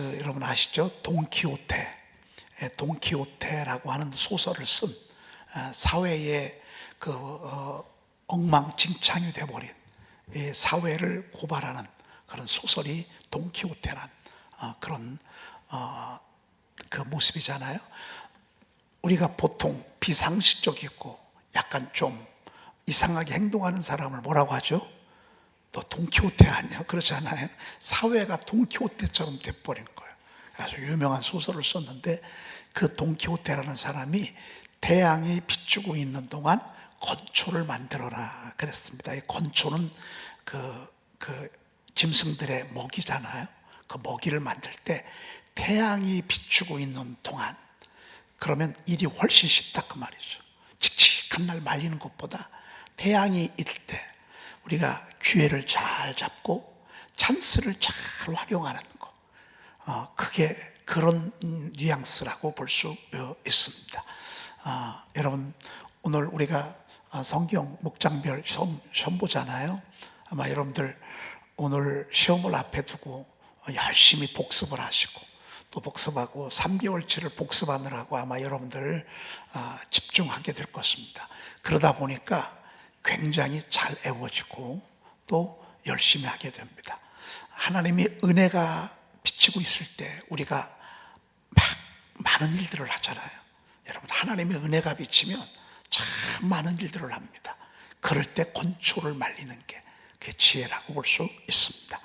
저, 여러분 아시죠? 동키호테, 예, 동키호테라고 하는 소설을 쓴 어, 사회의 그 어, 엉망진창이 이 사회를 고발하는 그런 소설이 동키호테란 어, 그런 어, 그 모습이잖아요. 우리가 보통 비상식적이고 약간 좀 이상하게 행동하는 사람을 뭐라고 하죠? 너 동키호테 아니야? 그렇잖아요. 사회가 동키호테처럼 돼버리는 거예요. 아주 유명한 소설을 썼는데 그 동키호테라는 사람이 태양이 비추고 있는 동안 건초를 만들어라 그랬습니다. 이 건초는 그, 그 짐승들의 먹이잖아요. 그 먹이를 만들 때 태양이 비추고 있는 동안 그러면 일이 훨씬 쉽다 그 말이죠. 칙칙한 날 말리는 것보다 태양이 있을 때 우리가 기회를 잘 잡고 찬스를 잘 활용하는 거. 어, 그게 그런 음, 뉘앙스라고 볼 수 있습니다. 아, 여러분 오늘 우리가 아, 성경 목장별 시험, 보잖아요. 아마 여러분들 오늘 시험을 앞에 두고 열심히 복습을 하시고 또 복습하고 3개월치를 복습하느라고 아마 여러분들 아, 집중하게 될 것입니다. 그러다 보니까 굉장히 잘 애워지고 또 열심히 하게 됩니다. 하나님이 은혜가 비치고 있을 때 우리가 막 많은 일들을 하잖아요. 여러분 하나님의 은혜가 비치면 참 많은 일들을 합니다. 그럴 때 건초를 말리는 게 그게 지혜라고 볼 수 있습니다.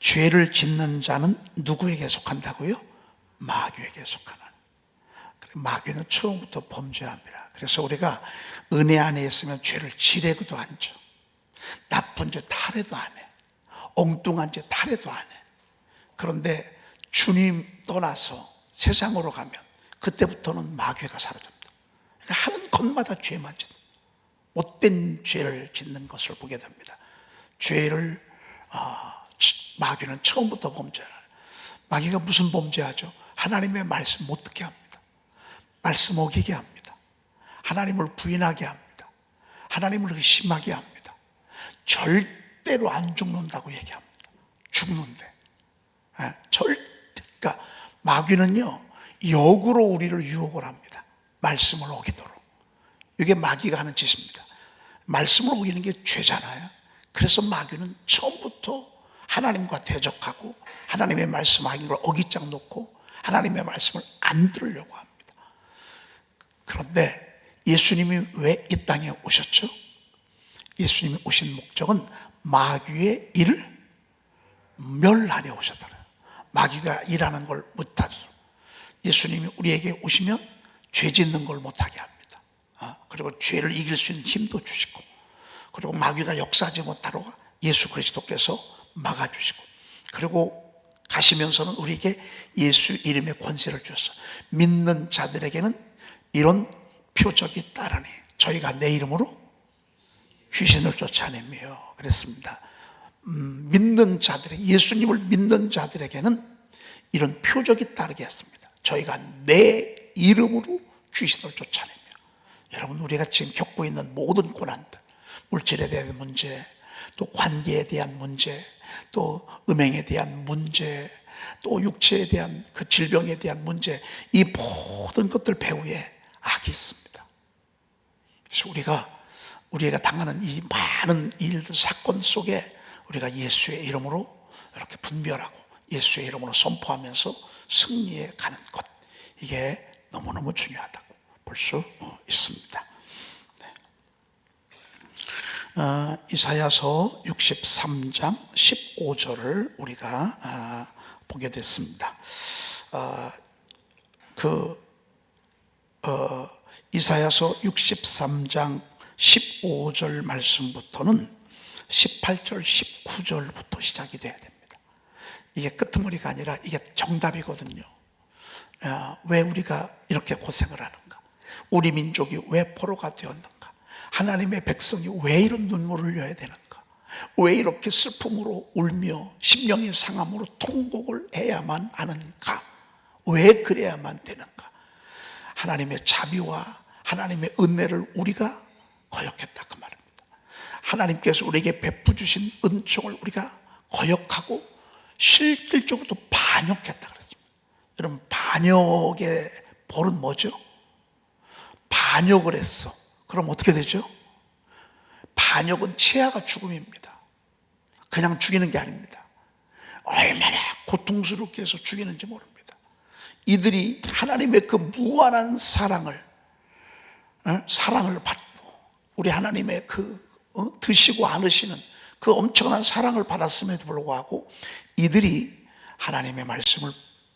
죄를 짓는 자는 누구에게 속한다고요? 마귀에게 속하는. 마귀는 처음부터 범죄합니다. 그래서 우리가 은혜 안에 있으면 죄를 지레고도 안 져. 나쁜 짓 하래도 안 해. 엉뚱한 짓 하래도 안 해. 그런데 주님 떠나서 세상으로 가면 그때부터는 마귀가 사라집니다. 그러니까 하는 것마다 죄만 짓는 못된 죄를 짓는 것을 보게 됩니다. 죄를 아, 마귀는 처음부터 범죄를 마귀가 무슨 범죄하죠? 하나님의 말씀 못 듣게 합니다. 말씀 어기게 합니다. 하나님을 부인하게 합니다. 하나님을 의심하게 합니다. 절대로 안 죽는다고 얘기합니다. 죽는데. 예, 절, 그러니까 마귀는요, 역으로 우리를 유혹을 합니다. 말씀을 어기도록. 이게 마귀가 하는 짓입니다. 말씀을 어기는 게 죄잖아요. 그래서 마귀는 처음부터 하나님과 대적하고 하나님의 말씀하는 걸 어깃장 놓고 하나님의 말씀을 안 들으려고 합니다. 그런데 예수님이 왜 이 땅에 오셨죠? 예수님이 오신 목적은 마귀의 일을 멸하려 오셨다는 마귀가 일하는 걸 못하죠. 예수님이 우리에게 오시면 죄 짓는 걸 못하게 합니다. 아, 그리고 죄를 이길 수 있는 힘도 주시고, 그리고 마귀가 역사하지 못하도록 예수 그리스도께서 막아주시고, 그리고 가시면서는 우리에게 예수 이름의 권세를 주셨어. 믿는 자들에게는 이런 표적이 따르니 저희가 내 이름으로 귀신을 쫓아내며 그랬습니다. 음, 믿는 자들의 예수님을 믿는 자들에게는 이런 표적이 따르게 했습니다. 저희가 내 이름으로 귀신을 쫓아내며 여러분 우리가 지금 겪고 있는 모든 고난들 물질에 대한 문제 또 관계에 대한 문제 또 음행에 대한 문제 또 육체에 대한 그 질병에 대한 문제 이 모든 것들 배후에 악이 있습니다. 그래서 우리가 우리가 당하는 이 많은 일들 사건 속에 우리가 예수의 이름으로 이렇게 분별하고 예수의 이름으로 선포하면서 승리해 가는 것 이게 너무너무 중요하다고 볼 수 있습니다. 네. 어, 이사야서 63장 15절을 우리가 아, 보게 됐습니다. 어, 그 어, 이사야서 63장 15절 말씀부터는 18절, 19절부터 시작이 돼야 됩니다. 이게 끄트머리가 아니라 이게 정답이거든요. 아, 왜 우리가 이렇게 고생을 하는가? 우리 민족이 왜 포로가 되었는가? 하나님의 백성이 왜 이런 눈물을 흘려야 되는가? 왜 이렇게 슬픔으로 울며 심령의 상함으로 통곡을 해야만 하는가? 왜 그래야만 되는가? 하나님의 자비와 하나님의 은혜를 우리가 거역했다 그 말입니다. 하나님께서 우리에게 베푸 주신 은총을 우리가 거역하고 실질적으로 반역했다 그랬습니다. 여러분 반역의 벌은 뭐죠? 반역을 했어. 그럼 어떻게 되죠? 반역은 치아가 죽음입니다. 그냥 죽이는 게 아닙니다. 얼마나 고통스럽게 해서 죽이는지 모릅니다. 이들이 하나님의 그 무한한 사랑을 어? 사랑을 받고 우리 하나님의 그 어? 드시고 안으시는 그 엄청난 사랑을 받았음에도 불구하고 이들이 하나님의 말씀을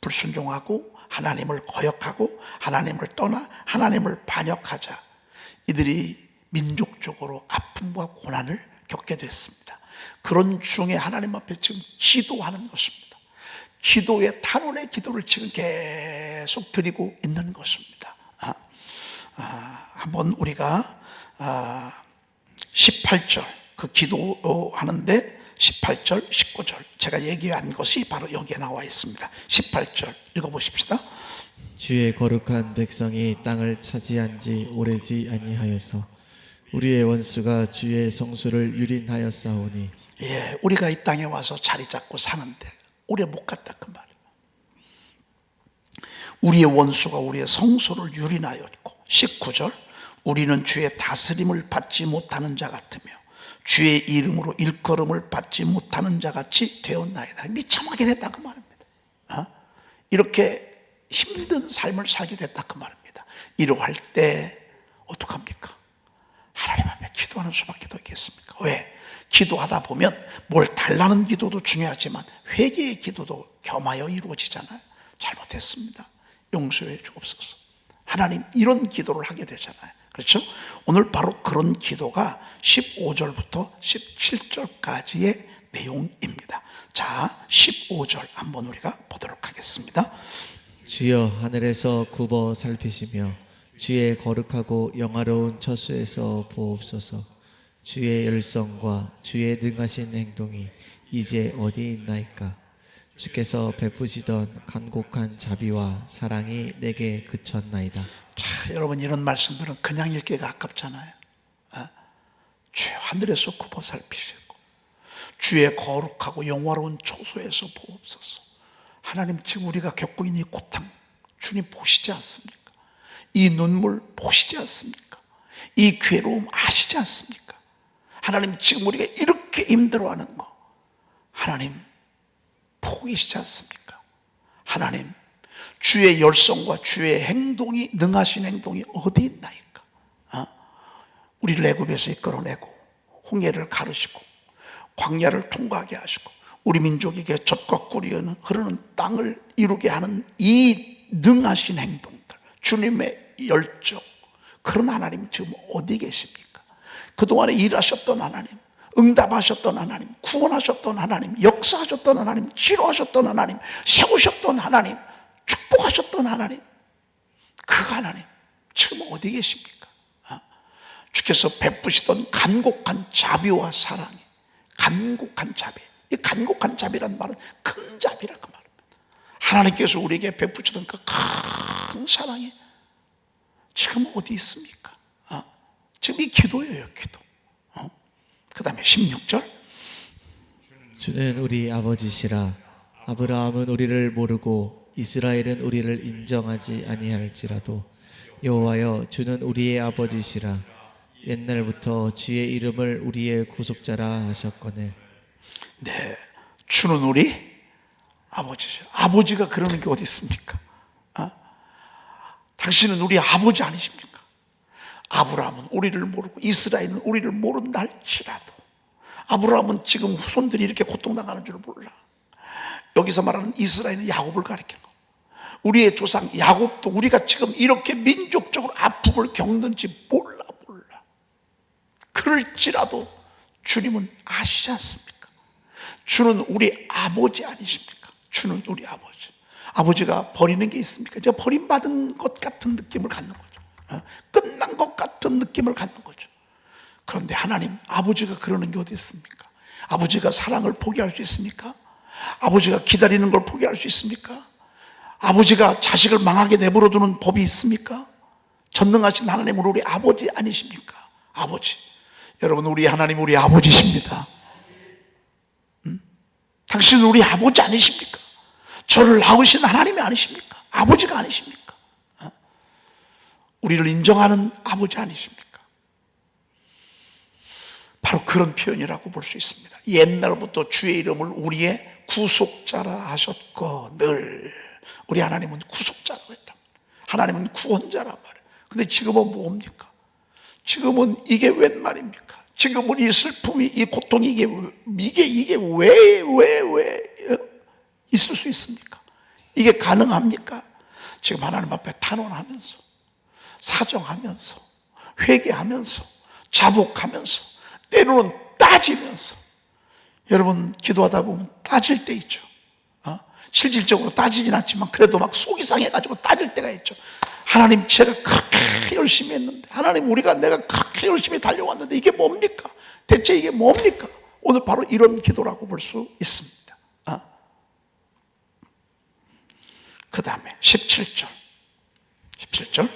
불순종하고 하나님을 거역하고 하나님을 떠나 하나님을 반역하자 이들이 민족적으로 아픔과 고난을 겪게 됐습니다. 그런 중에 하나님 앞에 지금 기도하는 것입니다. 기도의 탄원의 기도를 지금 계속 드리고 있는 것입니다. 아, 아, 한번 우리가 아, 18절 그 기도하는데 18절, 19절 제가 얘기한 것이 바로 여기에 나와 있습니다. 18절 읽어보십시다. 주의 거룩한 백성이 땅을 차지한 지 오래지 아니하여서 우리의 원수가 주의 성수를 유린하였사오니 예, 우리가 이 땅에 와서 자리 잡고 사는데 오래 못 갔다 그 말이에요. 우리의 원수가 우리의 성소를 유린하였고 19절 우리는 주의 다스림을 받지 못하는 자 같으며 주의 이름으로 일컬음을 받지 못하는 자 같이 되었나이다. 미쳐하게 됐다 그 말입니다. 어? 이렇게 힘든 삶을 살게 됐다 그 말입니다. 이러할 때 어떡합니까? 하나님 앞에 기도하는 수밖에 더 있겠습니까? 왜? 기도하다 보면 뭘 달라는 기도도 중요하지만 회개의 기도도 겸하여 이루어지잖아요. 잘못했습니다. 용서해 주옵소서. 하나님 이런 기도를 하게 되잖아요. 그렇죠? 오늘 바로 그런 기도가 15절부터 17절까지의 내용입니다. 자, 15절 한번 우리가 보도록 하겠습니다. 주여 하늘에서 굽어 살피시며 주의 거룩하고 영화로운 처수에서 보옵소서 주의 열성과 주의 능하신 행동이 이제 어디 있나이까 주께서 베푸시던 간곡한 자비와 사랑이 내게 그쳤나이다 자, 여러분 이런 말씀들은 그냥 읽기가 아깝잖아요. 어? 주 하늘에서 굽어 살피시고 주의 거룩하고 영화로운 초소에서 보옵소서. 하나님 지금 우리가 겪고 있는 이 고통 주님 보시지 않습니까? 이 눈물 보시지 않습니까? 이 괴로움 아시지 않습니까? 하나님 지금 우리가 이렇게 힘들어하는 거 하나님 계시지 않습니까? 하나님 주의 열성과 주의 행동이 능하신 행동이 어디 있나이까? 어? 우리를 애굽에서 이끌어내고 홍해를 가르시고 광야를 통과하게 하시고 우리 민족에게 젖과 꿀이 흐르는 땅을 이루게 하는 이 능하신 행동들 주님의 열정 그런 하나님 지금 어디 계십니까? 그동안에 일하셨던 하나님 응답하셨던 하나님 구원하셨던 하나님 역사하셨던 하나님 치료하셨던 하나님 세우셨던 하나님 축복하셨던 하나님 그 하나님 지금 어디 계십니까? 어? 주께서 베푸시던 간곡한 자비와 사랑이 간곡한 자비 이 간곡한 자비란 말은 큰 자비라 그 말입니다 하나님께서 우리에게 베푸시던 그 큰 사랑이 지금 어디 있습니까? 어? 지금 이 기도예요 기도 어? 그 다음에 16절 주는 우리 아버지시라 아브라함은 우리를 모르고 이스라엘은 우리를 인정하지 아니할지라도 여호와여 주는 우리의 아버지시라 옛날부터 주의 이름을 우리의 구속자라 하셨거늘 네, 주는 우리 아버지죠. 아버지가 그러는 게 어디 있습니까? 어? 당신은 우리 아버지 아니십니까? 아브라함은 우리를 모르고 이스라엘은 우리를 모른다 할지라도 아브라함은 지금 후손들이 이렇게 고통당하는 줄 몰라. 여기서 말하는 이스라엘은 야곱을 가리키는 거. 우리의 조상 야곱도 우리가 지금 이렇게 민족적으로 아픔을 겪는지 몰라 몰라. 그럴지라도 주님은 아시지 않습니까? 주는 우리 아버지 아니십니까? 주는 우리 아버지. 아버지가 버리는 게 있습니까? 저 버림받은 것 같은 느낌을 갖는 거죠. 어? 끝난 것 같은 느낌을 갖는 거죠. 그런데 하나님, 아버지가 그러는 게 어디 있습니까? 아버지가 사랑을 포기할 수 있습니까? 아버지가 기다리는 걸 포기할 수 있습니까? 아버지가 자식을 망하게 내버려두는 법이 있습니까? 전능하신 하나님은 우리 아버지 아니십니까? 아버지. 여러분, 우리 하나님 우리 아버지십니다. 음? 당신은 우리 아버지 아니십니까? 저를 낳으신 하나님이 아니십니까? 아버지가 아니십니까? 어? 우리를 인정하는 아버지 아니십니까? 바로 그런 표현이라고 볼 수 있습니다. 옛날부터 주의 이름을 우리의 구속자라 하셨고 늘 우리 하나님은 구속자라고 했다. 하나님은 구원자란 말이에요. 근데 지금은 뭡니까? 지금은 이게 웬 말입니까? 지금은 이 슬픔이 이 고통이 이게 이게 이게 왜 왜 왜 있을 수 있습니까? 이게 가능합니까? 지금 하나님 앞에 탄원하면서 사정하면서 회개하면서 자복하면서 때로는 따지면서 여러분 기도하다 보면 따질 때 있죠. 어? 실질적으로 따지진 않지만 그래도 막 속이 상해가지고 따질 때가 있죠. 하나님 제가 그렇게 열심히 했는데 하나님 우리가 내가 그렇게 열심히 달려왔는데 이게 뭡니까? 대체 이게 뭡니까? 오늘 바로 이런 기도라고 볼 수 있습니다. 어? 그 다음에 17절 17절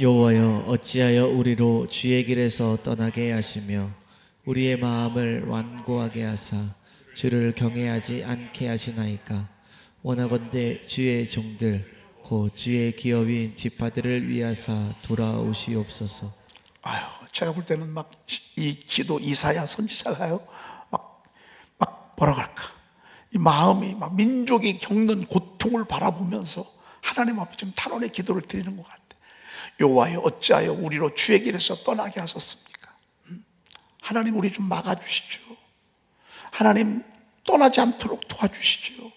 여호와여 어찌하여 우리로 주의 길에서 떠나게 하시며 우리의 마음을 완고하게 하사 주를 경외하지 않게 하시나이까 원하건대 주의 종들 곧 주의 기업인 지파들을 위하사 돌아오시옵소서 아유, 제가 볼 때는 막 이 기도 이사야 선지자가요, 막, 막 뭐라 그럴까. 이 마음이 막 민족이 겪는 고통을 바라보면서 하나님 앞에 지금 탄원의 기도를 드리는 것 같아. 여호와여 어찌하여 우리로 주의 길에서 떠나게 하셨습니까? 음? 하나님 우리 좀 막아주시죠. 하나님 떠나지 않도록 도와주시죠.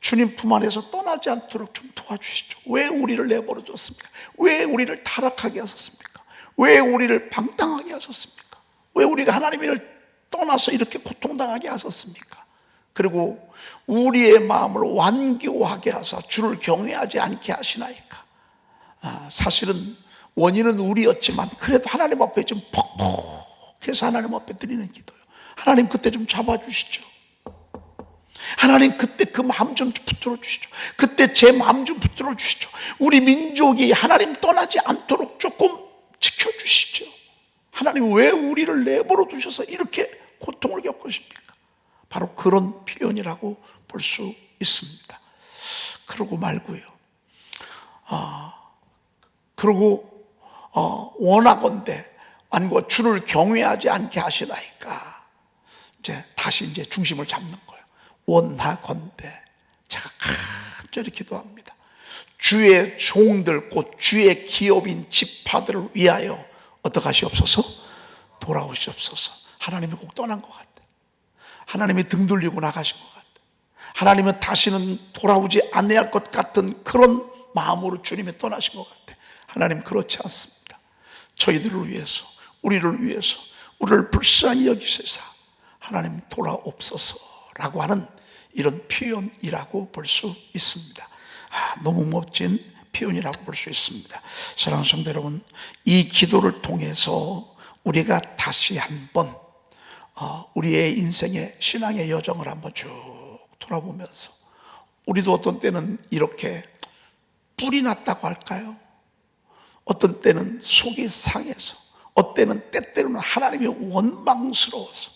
주님 품 안에서 떠나지 않도록 좀 도와주시죠. 왜 우리를 내버려 뒀습니까? 왜 우리를 타락하게 하셨습니까? 왜 우리를 방탕하게 하셨습니까? 왜 우리가 하나님을 떠나서 이렇게 고통당하게 하셨습니까? 그리고 우리의 마음을 완교하게 하사 주를 경외하지 않게 하시나이까? 아, 사실은 원인은 우리였지만 그래도 하나님 앞에 좀 퍽퍽해서 하나님 앞에 드리는 기도요. 하나님 그때 좀 잡아주시죠. 하나님 그때 그 마음 좀 붙들어 주시죠. 그때 제 마음 좀 붙들어 주시죠. 우리 민족이 하나님 떠나지 않도록 조금 지켜 주시죠. 하나님 왜 우리를 내버려 두셔서 이렇게 고통을 겪으십니까? 바로 그런 표현이라고 볼 수 있습니다. 그러고 말고요. 아, 그러고 어, 원하건대 완고 주를 경외하지 않게 하시나이까. 이제 다시 이제 중심을 잡는 거예요. 원하건대 제가 간절히 기도합니다. 주의 종들 곧 주의 기업인 지파들을 위하여 어떻게 하시옵소서? 돌아오시옵소서. 하나님이 꼭 떠난 것 같아. 하나님이 등 돌리고 나가신 것 같아. 하나님은 다시는 돌아오지 않아야 할 것 같은 그런 마음으로 주님이 떠나신 것 같아. 하나님 그렇지 않습니다. 저희들을 위해서, 우리를 위해서, 우리를 불쌍히 여기시사 하나님 돌아옵소서라고 하는 이런 표현이라고 볼 수 있습니다. 아, 너무 멋진 표현이라고 볼 수 있습니다. 사랑하는 성도 여러분, 이 기도를 통해서 우리가 다시 한번 어, 우리의 인생의 신앙의 여정을 한번 쭉 돌아보면서 우리도 어떤 때는 이렇게 뿔이 났다고 할까요? 어떤 때는 속이 상해서 어떤 때는 때때로는 하나님이 원망스러워서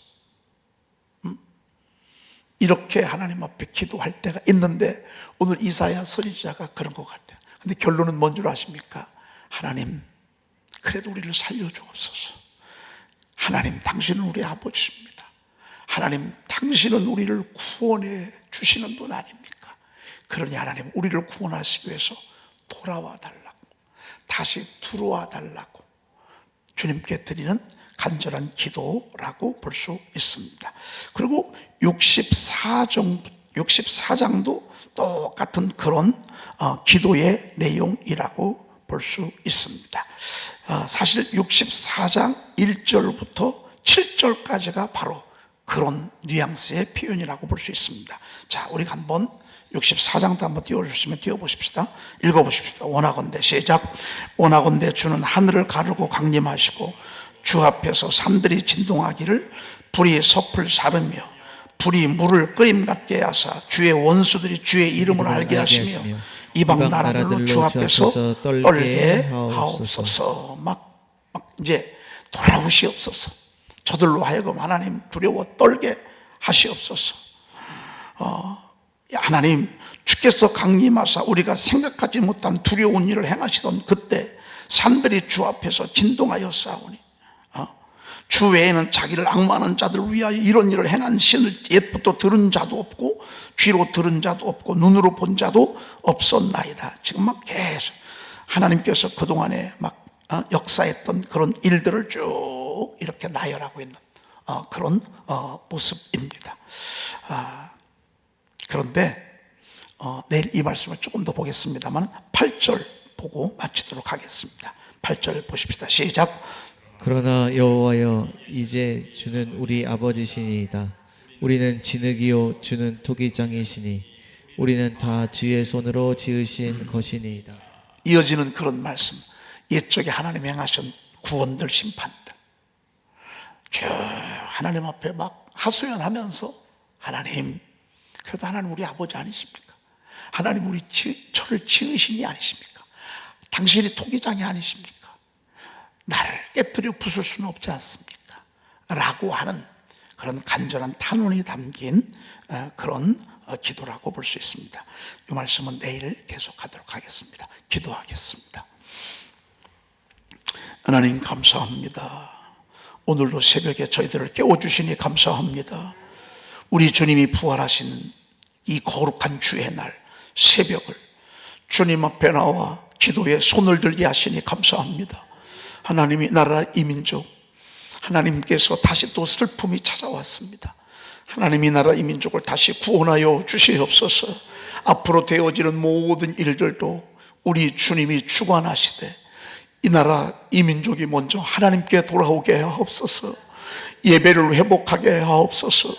이렇게 하나님 앞에 기도할 때가 있는데 오늘 이사야 선지자가 그런 것 같아요. 근데 결론은 뭔 줄 아십니까? 하나님, 그래도 우리를 살려주옵소서. 하나님, 당신은 우리 아버지입니다. 하나님, 당신은 우리를 구원해 주시는 분 아닙니까? 그러니 하나님, 우리를 구원하시기 위해서 돌아와 달라고, 다시 들어와 달라고 주님께 드리는 간절한 기도라고 볼 수 있습니다. 그리고 64장, 64장도 똑같은 그런 어, 기도의 내용이라고 볼 수 있습니다. 어, 사실 64장 1절부터 7절까지가 바로 그런 뉘앙스의 표현이라고 볼 수 있습니다. 자, 우리가 한번 64장도 한번 띄워주시면 띄워보십시다. 읽어보십시다. 원하건대 시작. 원하건대 주는 하늘을 가르고 강림하시고 주 앞에서 산들이 진동하기를 불이 섭을 사르며 불이 물을 끓임 같게 하사 주의 원수들이 주의 이름을 알게 하시며 이방 나라들로 주 앞에서 떨게 하옵소서. 막, 막 이제 돌아오시옵소서. 저들로 하여금 하나님 두려워 떨게 하시옵소서. 어, 하나님 주께서 강림하사 우리가 생각하지 못한 두려운 일을 행하시던 그때 산들이 주 앞에서 진동하여 싸우니 어? 주 외에는 자기를 악마하는 자들을 위하여 이런 일을 행한 신을 옛부터 들은 자도 없고 귀로 들은 자도 없고 눈으로 본 자도 없었나이다. 지금 막 계속 하나님께서 그동안에 막 어, 역사했던 그런 일들을 쭉 이렇게 나열하고 있는 어, 그런 어, 모습입니다. 아, 그런데 어, 내일 이 말씀을 조금 더 보겠습니다만 8절 보고 마치도록 하겠습니다. 8절 보십시다. 시작. 그러나 여호와여 이제 주는 우리 아버지시니이다. 우리는 진흙이요 주는 토기장이시니 우리는 다 주의 손으로 지으신 것이니이다. 이어지는 그런 말씀. 옛적에 하나님 행하신 구원들 심판들. 쭉 하나님 앞에 막 하소연하면서 하나님 그래도 하나님 우리 아버지 아니십니까? 하나님 우리 지, 저를 지으신이 아니십니까? 당신이 토기장이 아니십니까? 나를 깨뜨려 부술 수는 없지 않습니까? 라고 하는 그런 간절한 탄원이 담긴 어, 그런 어, 기도라고 볼 수 있습니다. 이 말씀은 내일 계속하도록 하겠습니다. 기도하겠습니다. 하나님 감사합니다. 오늘도 새벽에 저희들을 깨워주시니 감사합니다. 우리 주님이 부활하시는 이 거룩한 주의 날 새벽을 주님 앞에 나와 기도에 손을 들게 하시니 감사합니다. 하나님이 나라 이민족 하나님께서 다시 또 슬픔이 찾아왔습니다. 하나님이 나라 이 민족을 다시 구원하여 주시옵소서. 앞으로 되어지는 모든 일들도 우리 주님이 주관하시되 이 나라 이 민족이 먼저 하나님께 돌아오게 하옵소서. 예배를 회복하게 하옵소서.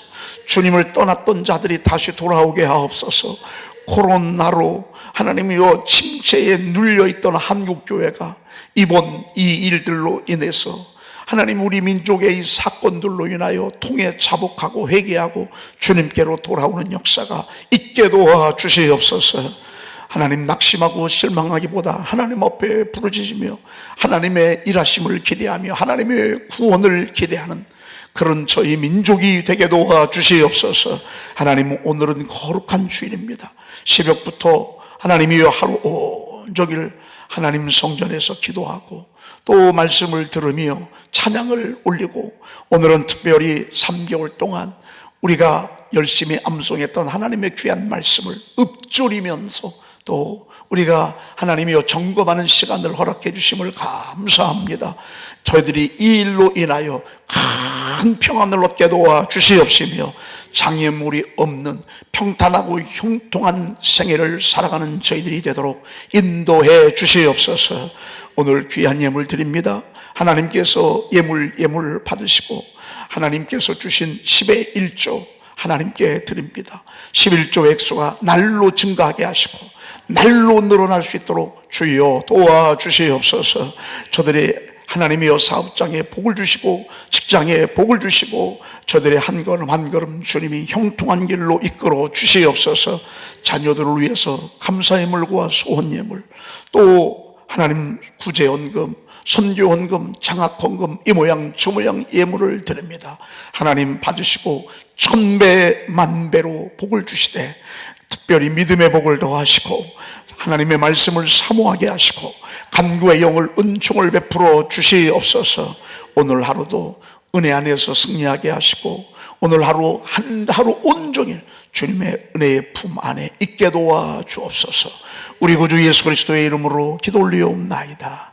주님을 떠났던 자들이 다시 돌아오게 하옵소서. 코로나로 하나님이여 침체에 눌려 있던 한국 교회가 이번 이 일들로 인해서 하나님 우리 민족의 이 사건들로 인하여 통해 자복하고 회개하고 주님께로 돌아오는 역사가 있게 도와 주시옵소서. 하나님 낙심하고 실망하기보다 하나님 앞에 부르짖으며 하나님의 일하심을 기대하며 하나님의 구원을 기대하는 그런 저희 민족이 되게 도와 주시옵소서. 하나님 오늘은 거룩한 주일입니다. 새벽부터 하나님이여 하루 온종일 하나님 성전에서 기도하고 또 말씀을 들으며 찬양을 올리고 오늘은 특별히 3개월 동안 우리가 열심히 암송했던 하나님의 귀한 말씀을 읊조리면서 또 우리가 하나님이여 점검하는 시간을 허락해 주심을 감사합니다. 저희들이 이 일로 인하여 큰 평안을 얻게 도와 주시옵시며 장애물이 없는 평탄하고 형통한 생애를 살아가는 저희들이 되도록 인도해 주시옵소서. 오늘 귀한 예물 드립니다. 하나님께서 예물 예물 받으시고 하나님께서 주신 10의 1조 하나님께 드립니다. 11조 액수가 날로 증가하게 하시고 날로 늘어날 수 있도록 주여 도와주시옵소서. 저들의 하나님이여 사업장에 복을 주시고 직장에 복을 주시고 저들의 한 걸음 한 걸음 주님이 형통한 길로 이끌어 주시옵소서. 자녀들을 위해서 감사의 물과 소원 예물 또 하나님 구제원금 선교원금, 장학헌금, 이 모양 저 모양 예물을 드립니다. 하나님 받으시고 천배 만배로 복을 주시되 특별히 믿음의 복을 더하시고 하나님의 말씀을 사모하게 하시고 간구의 영을 은총을 베풀어 주시옵소서. 오늘 하루도 은혜 안에서 승리하게 하시고 오늘 하루 한 하루 온종일 주님의 은혜의 품 안에 있게 도와 주옵소서. 우리 구주 예수 그리스도의 이름으로 기도 올리옵나이다.